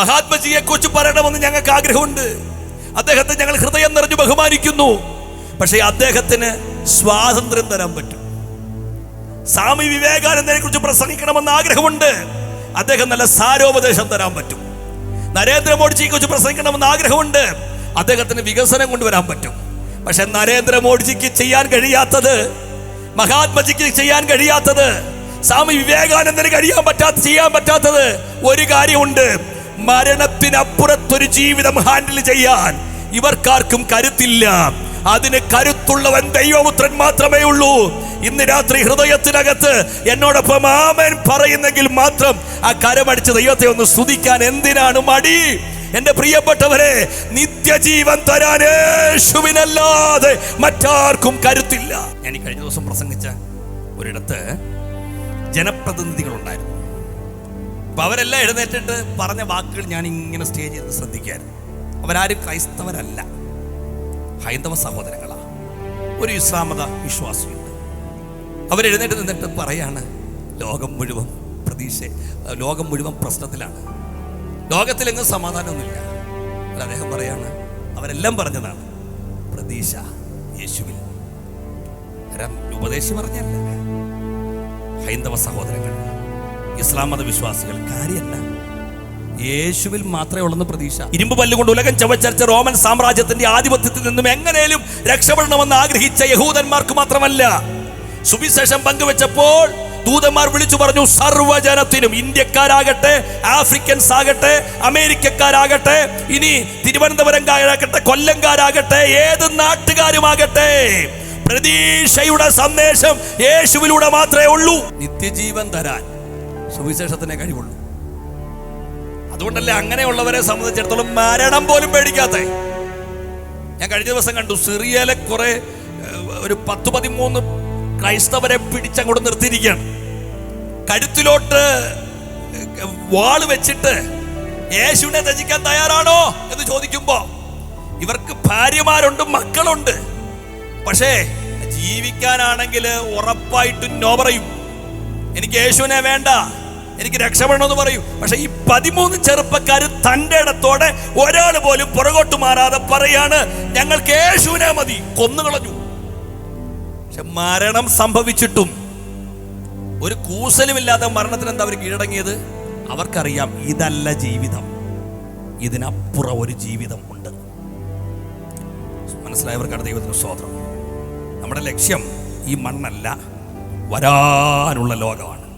മഹാത്മജിയെ കുറിച്ച് പറയണമെന്ന് ഞങ്ങൾക്ക് ആഗ്രഹമുണ്ട്. അദ്ദേഹത്തെ ഞങ്ങൾ ഹൃദയം നിറഞ്ഞു ബഹുമാനിക്കുന്നു. പക്ഷേ അദ്ദേഹത്തിന് സ്വാതന്ത്ര്യം തരാൻ പറ്റും. സ്വാമി വിവേകാനന്ദനെ കുറിച്ച് പ്രസംഗിക്കണമെന്ന് ആഗ്രഹമുണ്ട്. അദ്ദേഹം നല്ല സാരോപദേശം തരാൻ പറ്റും. നരേന്ദ്രമോദിജിയെ കുറിച്ച് പ്രസംഗിക്കണമെന്ന് ആഗ്രഹമുണ്ട്. അദ്ദേഹത്തിന് വികസനം കൊണ്ടുവരാൻ പറ്റും. പക്ഷെ നരേന്ദ്രമോദിജിക്ക് ചെയ്യാൻ കഴിയാത്തത് മഹാത്മജിക്ക് ചെയ്യാൻ കഴിയാത്തത് സ്വാമി വിവേകാനന്ദന് കഴിയാൻ പറ്റാത്ത ചെയ്യാൻ പറ്റാത്തത് ഒരു കാര്യമുണ്ട്. മരണത്തിനപ്പുറത്തൊരു ജീവിതം ഹാൻഡിൽ ചെയ്യാൻ ഇവർക്കാർക്കും കരുത്തില്ല. അതിന് കരുത്തുള്ളവൻ ദൈവപുത്രൻ മാത്രമേ ഉള്ളൂ. ഇന്ന് രാത്രി ഹൃദയത്തിനകത്ത് എന്നോടൊപ്പം ആമൻ പറയുന്നെങ്കിൽ മാത്രം ആ കരമടിച്ച് ദൈവത്തെ ഒന്ന് സ്തുതിക്കാൻ എന്തിനാണ് മടി? എന്റെ പ്രിയപ്പെട്ടവരെ നിത്യജീവൻ തരാൻ യേശുവിനല്ലാതെ മറ്റാർക്കും കരുത്തില്ല. ഞാൻ ഈ കഴിഞ്ഞ ദിവസം പ്രസംഗിച്ച ഒരിടത്ത് ജനപ്രതിനിധികളുണ്ടായിരുന്നു. അപ്പൊ അവരെല്ലാം എഴുന്നേറ്റിട്ട് പറഞ്ഞ വാക്കുകൾ ഞാൻ ഇങ്ങനെ സ്റ്റേജിൽ നിന്ന് ശ്രദ്ധിക്കായിരുന്നു. അവരാരും ക്രൈസ്തവരല്ല. ഹൈന്ദവ സഹോദരങ്ങളാ. ഒരു ഇസ്ലാമത വിശ്വാസിയുണ്ട്. അവരെഴുന്നേറ്റ് നിന്നിട്ട് പറയാണ് ലോകം മുഴുവൻ പ്രതീക്ഷ ലോകം മുഴുവൻ പ്രശ്നത്തിലാണ്. ലോകത്തിലെങ്ങും സമാധാനമൊന്നുമില്ല. അദ്ദേഹം പറയാണ് അവരെല്ലാം പറഞ്ഞതാണ് പ്രതീക്ഷ യേശുവിൽ. ഉപദേശി പറഞ്ഞല്ല ഹൈന്ദവ സഹോദരങ്ങൾ. ഇസ്ലാം മത വിശ്വാസികൾ കാര്യമല്ല യേശുവിൽ മാത്രമേ ഉള്ളെന്ന് പ്രതീക്ഷ. ഇരുമ്പ് പല്ലുകൊണ്ട് ഉലകം ചവച്ചരച്ച റോമൻ സാമ്രാജ്യത്തിന്റെ ആധിപത്യത്തിൽ നിന്നും എങ്ങനെയും രക്ഷപ്പെടണമെന്ന് ആഗ്രഹിച്ച യഹൂദന്മാർക്ക് മാത്രമല്ല സുവിശേഷം പങ്കുവെച്ചപ്പോൾ ദൂതന്മാർ വിളിച്ചു പറഞ്ഞു സർവജനത്തിനും ഇന്ത്യക്കാരാകട്ടെ ആഫ്രിക്കൻസ് ആകട്ടെ അമേരിക്കക്കാരാകട്ടെ ഇനി തിരുവനന്തപുരംകാരാകട്ടെ കൊല്ലംകാരാകട്ടെ ഏത് നാട്ടുകാരുമാകട്ടെ പ്രതീക്ഷയുടെ സന്ദേശം യേശുവിലൂടെ മാത്രമേ ഉള്ളൂ. നിത്യജീവൻ തരാൻ സുവിശേഷത്തിനെ കഴിവുള്ളൂ. അതുകൊണ്ടല്ലേ അങ്ങനെയുള്ളവരെ സംബന്ധിച്ചിടത്തോളം മരണം പോലും പേടിക്കാത്ത. ഞാൻ കഴിഞ്ഞ ദിവസം കണ്ടു സിറിയയിലെ കുറെ ഒരു പത്ത് പതിമൂന്ന് ക്രൈസ്തവരെ പിടിച്ചങ്ങോട്ട് നിർത്തിയിരിക്കുകയാണ്. കഴുത്തിലോട്ട് വാൾ വെച്ചിട്ട് യേശുവിനെ രചിക്കാൻ തയ്യാറാണോ എന്ന് ചോദിക്കുമ്പോ ഇവർക്ക് ഭാര്യമാരുണ്ട് മക്കളുണ്ട്. പക്ഷേ ജീവിക്കാനാണെങ്കിൽ ഉറപ്പായിട്ടും നോ പറയും. എനിക്ക് യേശുവിനെ വേണ്ട. എനിക്ക് രക്ഷപ്പെടണമെന്ന് പറയും. പക്ഷെ ഈ പതിമൂന്ന് ചെറുപ്പക്കാർ തന്റെ ഇടത്തോടെ ഒരാൾ പോലും പുറകോട്ട് മാറാതെ പറയാണ് ഞങ്ങൾക്ക് യേശുവിനെ മതി. കൊന്നുകളഞ്ഞു. പക്ഷെ മരണം സംഭവിച്ചിട്ടും ഒരു കൂസലുമില്ലാത്ത മരണത്തിന് എന്താ അവർ കീഴടങ്ങിയത്? അവർക്കറിയാം ഇതല്ല ജീവിതം. ഇതിനപ്പുറം ഒരു ജീവിതം ഉണ്ട്. മനസ്സിലായവർക്കാണ് ദൈവത്തിന് സ്വാതന്ത്ര്യം നമ്മുടെ ലക്ഷ്യം ഈ മണ്ണല്ല. വരാനുള്ള ലോകമാണ്.